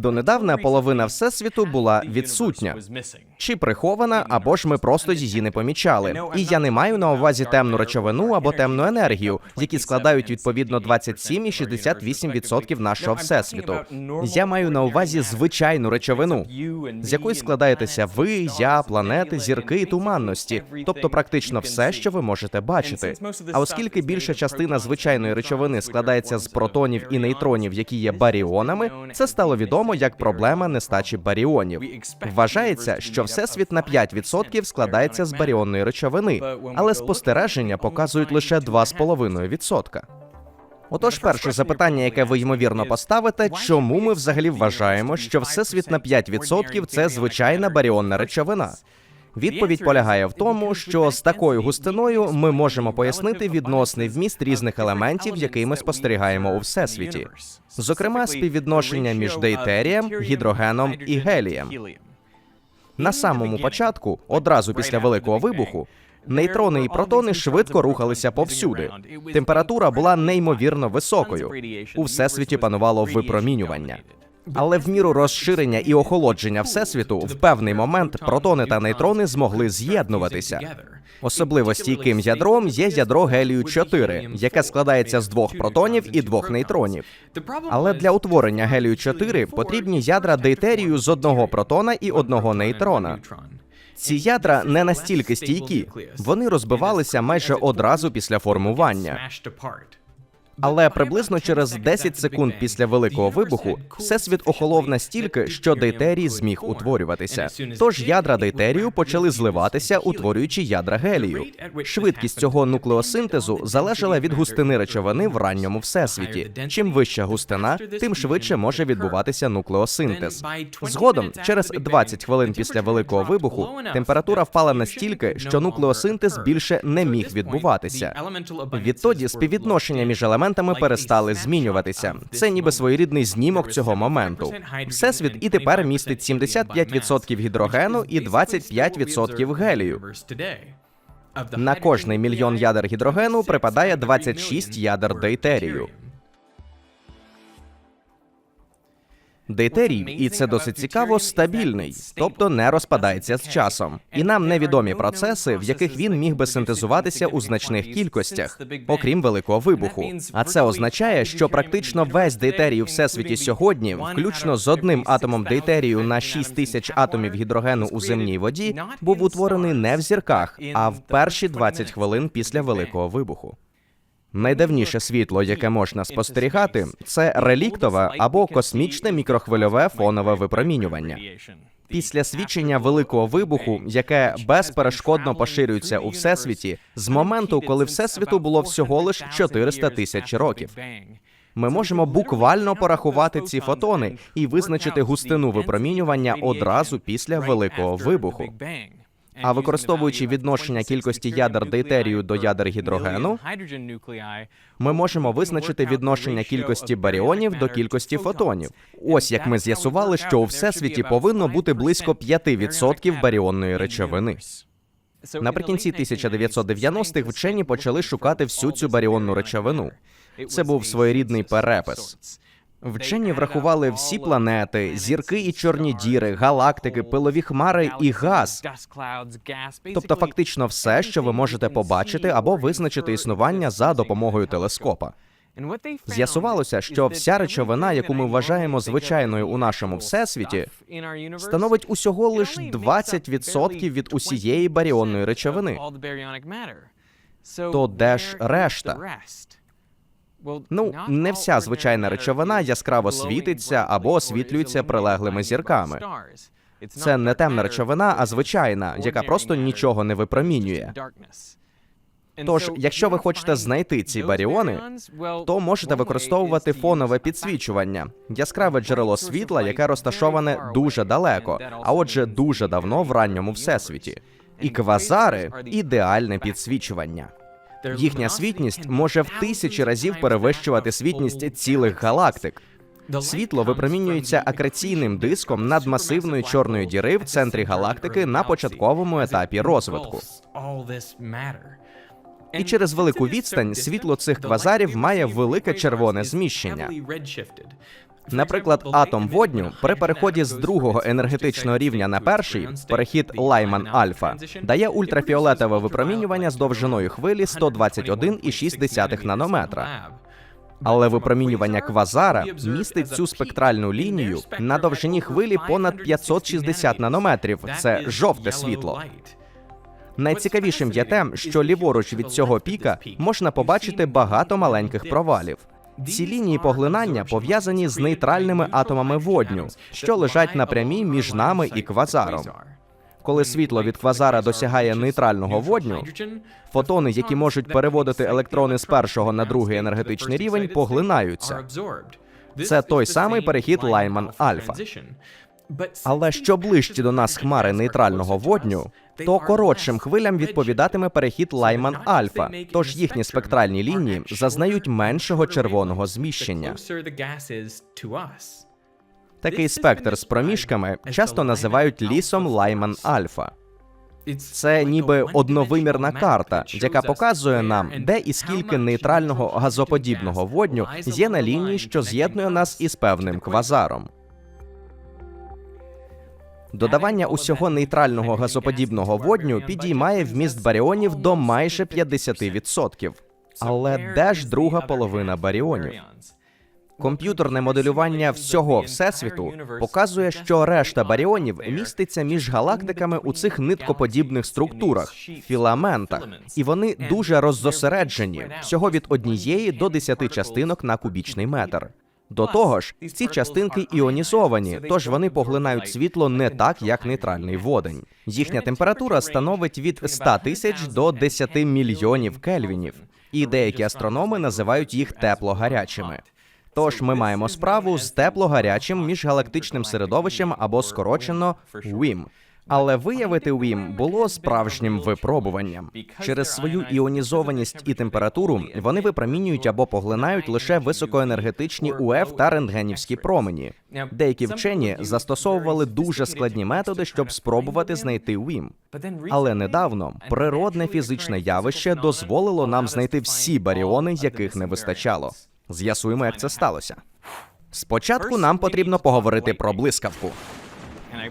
Донедавна половина всесвіту була відсутня. Чи прихована, або ж ми просто її не помічали. І я не маю на увазі темну речовину або темну енергію, які складають відповідно 27 і 68% нашого всесвіту. Я маю на увазі звичайну речовину, з якої складаєтеся ви, я, планети, зірки і туманності, тобто практично все, що ви можете бачити. А оскільки більша частина звичайної речовини складається з протонів і нейтронів, які є баріонами, це стало відомо як проблема нестачі баріонів. Вважається, що всесвіт на 5% складається з баріонної речовини, але спостереження показують лише 2,5%. Отож, перше запитання, яке ви ймовірно поставите, чому ми взагалі вважаємо, що всесвіт на 5% – це звичайна баріонна речовина? Відповідь полягає в тому, що з такою густиною ми можемо пояснити відносний вміст різних елементів, який ми спостерігаємо у всесвіті, зокрема співвідношення між дейтерієм, гідрогеном і гелієм. На самому початку, одразу після великого вибуху, нейтрони і протони швидко рухалися повсюди. Температура була неймовірно високою. У всесвіті панувало випромінювання. Але в міру розширення і охолодження всесвіту в певний момент протони та нейтрони змогли з'єднуватися. Особливо стійким ядром є ядро гелію 4 яке складається з двох протонів і двох нейтронів. Але для утворення гелію 4 потрібні ядра дейтерію з одного протона і одного нейтрона. Ці ядра не настільки стійкі, вони розбивалися майже одразу після формування. Але приблизно через 10 секунд після великого вибуху всесвіт охолов настільки, що дейтерій зміг утворюватися. Тож ядра дейтерію почали зливатися, утворюючи ядра гелію. Швидкість цього нуклеосинтезу залежала від густини речовини в ранньому всесвіті. Чим вища густина, тим швидше може відбуватися нуклеосинтез. Згодом, через 20 хвилин після великого вибуху, температура впала настільки, що нуклеосинтез більше не міг відбуватися. Відтоді співвідношення між елементами перестали змінюватися. Це ніби своєрідний знімок цього моменту. Всесвіт і тепер містить 75% гідрогену і 25% гелію. На кожний мільйон ядер гідрогену припадає 26 ядер дейтерію. Дейтерій, і це досить цікаво, стабільний, тобто не розпадається з часом. І нам невідомі процеси, в яких він міг би синтезуватися у значних кількостях, окрім великого вибуху. А це означає, що практично весь дейтерій у всесвіті сьогодні, включно з одним атомом дейтерію на 6 тисяч атомів гідрогену у земній воді, був утворений не в зірках, а в перші 20 хвилин після великого вибуху. Найдавніше світло, яке можна спостерігати, це реліктове або космічне мікрохвильове фонове випромінювання. Після свідчення великого вибуху, яке безперешкодно поширюється у всесвіті, з моменту, коли всесвіту було всього лиш 400 тисяч років. Ми можемо буквально порахувати ці фотони і визначити густину випромінювання одразу після великого вибуху. А використовуючи відношення кількості ядер дейтерію до ядер гідрогену, ми можемо визначити відношення кількості баріонів до кількості фотонів. Ось як ми з'ясували, що у всесвіті повинно бути близько 5% баріонної речовини. Наприкінці 1990-х вчені почали шукати всю цю баріонну речовину. Це був своєрідний перепис. Вчені врахували всі планети, зірки і чорні діри, галактики, пилові хмари і газ. Тобто, фактично, все, що ви можете побачити або визначити існування за допомогою телескопа. З'ясувалося, що вся речовина, яку ми вважаємо звичайною у нашому всесвіті, становить усього лиш 20% від усієї баріонної речовини. То де ж решта? Ну, не вся звичайна речовина яскраво світиться або освітлюється прилеглими зірками. Це не темна речовина, а звичайна, яка просто нічого не випромінює. Тож, якщо ви хочете знайти ці баріони, то можете використовувати фонове підсвічування, яскраве джерело світла, яке розташоване дуже далеко, а отже, дуже давно в ранньому всесвіті. І квазари ідеальне підсвічування. Їхня світність може в тисячі разів перевищувати світність цілих галактик. Світло випромінюється акреційним диском над масивної чорної діри в центрі галактики на початковому етапі розвитку. І через велику відстань світло цих квазарів має велике червоне зміщення. Наприклад, атом водню при переході з другого енергетичного рівня на перший перехід Лайман Альфа дає ультрафіолетове випромінювання з довжиною хвилі 121,6 нанометра. Але випромінювання квазара містить цю спектральну лінію на довжині хвилі понад 560 нанометрів. Це жовте світло. Найцікавішим є те, що ліворуч від цього піка можна побачити багато маленьких провалів. Ці лінії поглинання пов'язані з нейтральними атомами водню, що лежать напрямі між нами і квазаром. Коли світло від квазара досягає нейтрального водню, фотони, які можуть переводити електрони з першого на другий енергетичний рівень, поглинаються. Це той самий перехід Лайман Альфа. Але що ближче до нас хмари нейтрального водню, то коротшим хвилям відповідатиме перехід Лайман Альфа, тож їхні спектральні лінії зазнають меншого червоного зміщення. Такий спектр з проміжками часто називають лісом Лайман Альфа. Це ніби одновимірна карта, яка показує нам, де і скільки нейтрального газоподібного водню є на лінії, що з'єднує нас із певним квазаром. Додавання усього нейтрального газоподібного водню підіймає вміст баріонів до майже 50%. Але де ж друга половина баріонів? Комп'ютерне моделювання всього всесвіту показує, що решта баріонів міститься між галактиками у цих ниткоподібних структурах, філаментах, і вони дуже роззосереджені всього від однієї до десяти частинок на кубічний метр. До того ж, ці частинки іонізовані, тож вони поглинають світло не так, як нейтральний водень. Їхня температура становить від 100 тисяч до 10 мільйонів кельвінів, і деякі астрономи називають їх теплогарячими. Тож ми маємо справу з теплогарячим міжгалактичним середовищем або скорочено ВІМ. Але виявити ВІМ було справжнім випробуванням. Через свою іонізованість і температуру вони випромінюють або поглинають лише високоенергетичні УФ та рентгенівські промені. Деякі вчені застосовували дуже складні методи, щоб спробувати знайти ВІМ. Але недавно природне фізичне явище дозволило нам знайти всі баріони, яких не вистачало. З'ясуємо, як це сталося. Спочатку нам потрібно поговорити про блискавку.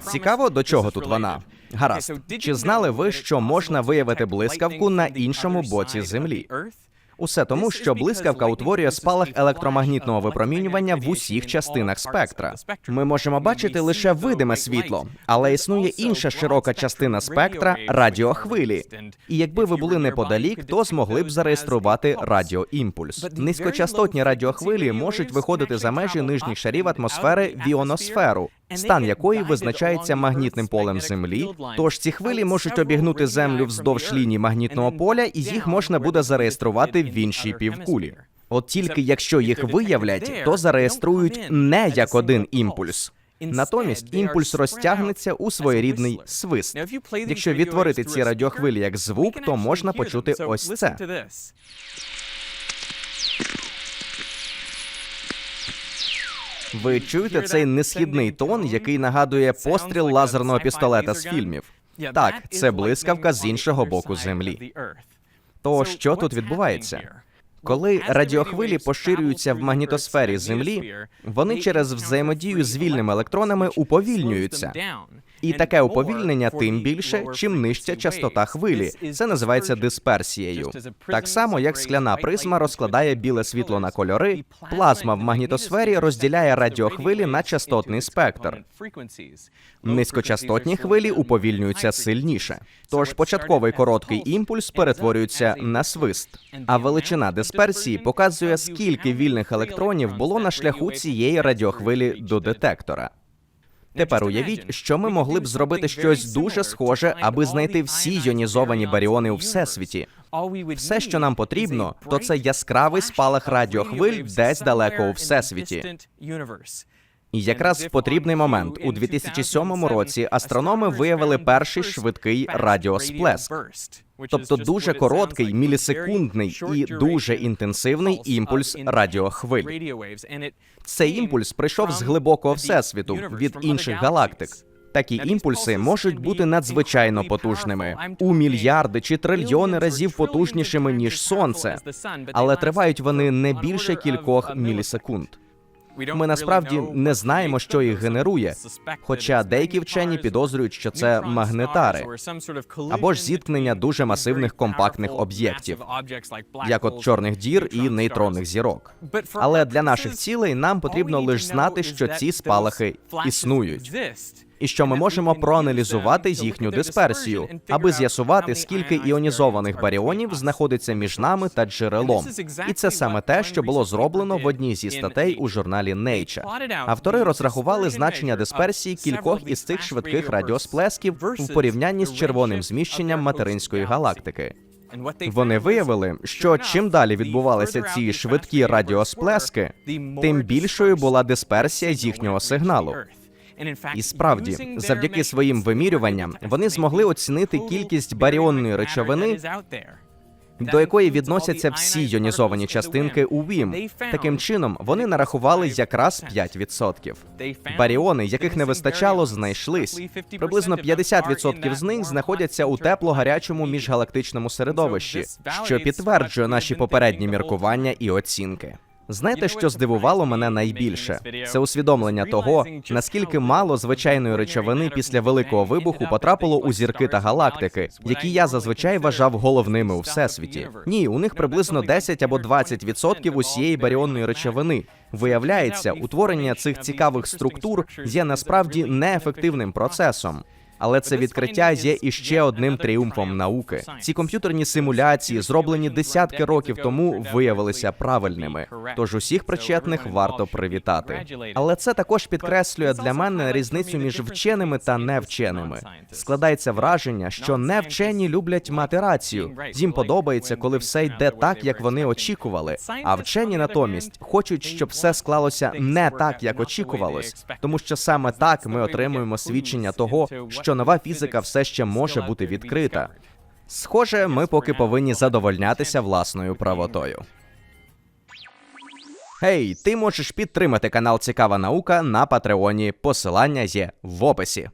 Цікаво, до чого тут вона. Гаразд, чи знали ви, що можна виявити блискавку на іншому боці землі? Усе тому, що блискавка утворює спалах електромагнітного випромінювання в усіх частинах спектра. Ми можемо бачити лише видиме світло, але існує інша широка частина спектра радіохвилі. І якби ви були неподалік, то змогли б зареєструвати радіоімпульс. Низькочастотні радіохвилі можуть виходити за межі нижніх шарів атмосфери в іоносферу, стан якої визначається магнітним полем Землі. Тож ці хвилі можуть обігнути землю вздовж лінії магнітного поля, і їх можна буде зареєструвати в іншій півкулі. От тільки якщо їх виявлять, то зареєструють не як один імпульс. Натомість імпульс розтягнеться у своєрідний свист. Якщо відтворити ці радіохвилі як звук, то можна почути ось це. Ви чуєте цей несхідний тон, який нагадує постріл лазерного пістолета з фільмів. Так, це блискавка з іншого боку землі. То що тут відбувається? Коли радіохвилі поширюються в магнітосфері Землі, вони через взаємодію з вільними електронами уповільнюються. І таке уповільнення тим більше, чим нижча частота хвилі. Це називається дисперсією. Так само, як скляна призма розкладає біле світло на кольори, плазма в магнітосфері розділяє радіохвилі на частотний спектр. Низькочастотні хвилі уповільнюються сильніше. Тож початковий короткий імпульс перетворюється на свист, а величина дисперсії показує, скільки вільних електронів було на шляху цієї радіохвилі до детектора. Тепер уявіть, що ми могли б зробити щось дуже схоже, аби знайти всі йонізовані баріони у всесвіті. Все, що нам потрібно, то це яскравий спалах радіохвиль десь далеко у всесвіті. І якраз в потрібний момент у 2007 році астрономи виявили перший швидкий радіосплеск. Тобто дуже короткий, мілісекундний і дуже інтенсивний імпульс радіохвиль. Цей імпульс прийшов з глибокого всесвіту від інших галактик. Такі імпульси можуть бути надзвичайно потужними у мільярди чи трильйони разів потужнішими ніж сонце, але тривають вони не більше кількох мілісекунд. Ми насправді не знаємо, що їх генерує. Хоча деякі вчені підозрюють, що це магнетари або ж зіткнення дуже масивних компактних об'єктів, як от чорних дір і нейтронних зірок. Але для наших цілей нам потрібно лише знати, що ці спалахи існують, і що ми можемо проаналізувати їхню дисперсію, аби з'ясувати, скільки іонізованих баріонів знаходиться між нами та джерелом. І це саме те, що було зроблено в одній зі статей у журналі Nature. Автори розрахували значення дисперсії кількох із цих швидких радіосплесків в порівнянні з червоним зміщенням материнської галактики. Вони виявили, що чим далі відбувалися ці швидкі радіосплески, тим більшою була дисперсія їхнього сигналу. І справді, завдяки своїм вимірюванням, вони змогли оцінити кількість баріонної речовини, до якої відносяться всі йонізовані частинки у ВІМ. Таким чином, вони нарахували якраз 5%. Баріони, яких не вистачало, знайшлись. Приблизно 50% з них знаходяться у тепло-гарячому міжгалактичному середовищі, що підтверджує наші попередні міркування і оцінки. Знаєте, що здивувало мене найбільше? Це усвідомлення того, наскільки мало звичайної речовини після великого вибуху потрапило у зірки та галактики, які я зазвичай вважав головними у всесвіті. Ні, у них приблизно 10 або 20% усієї баріонної речовини. Виявляється, утворення цих цікавих структур є насправді неефективним процесом. Але це відкриття є іще одним тріумфом науки. Ці комп'ютерні симуляції, зроблені десятки років тому, виявилися правильними. Тож усіх причетних варто привітати. Але це також підкреслює для мене різницю між вченими та невченими. Складається враження, що невчені люблять мати рацію. Їм подобається, коли все йде так, як вони очікували. А вчені натомість хочуть, щоб все склалося не так, як очікувалось, тому що саме так ми отримуємо свідчення того, що нова фізика все ще може бути відкрита. Схоже, ми поки повинні задовольнятися власною правотою. Гей, ти можеш підтримати канал Цікава наука на Патреоні. Посилання є в описі.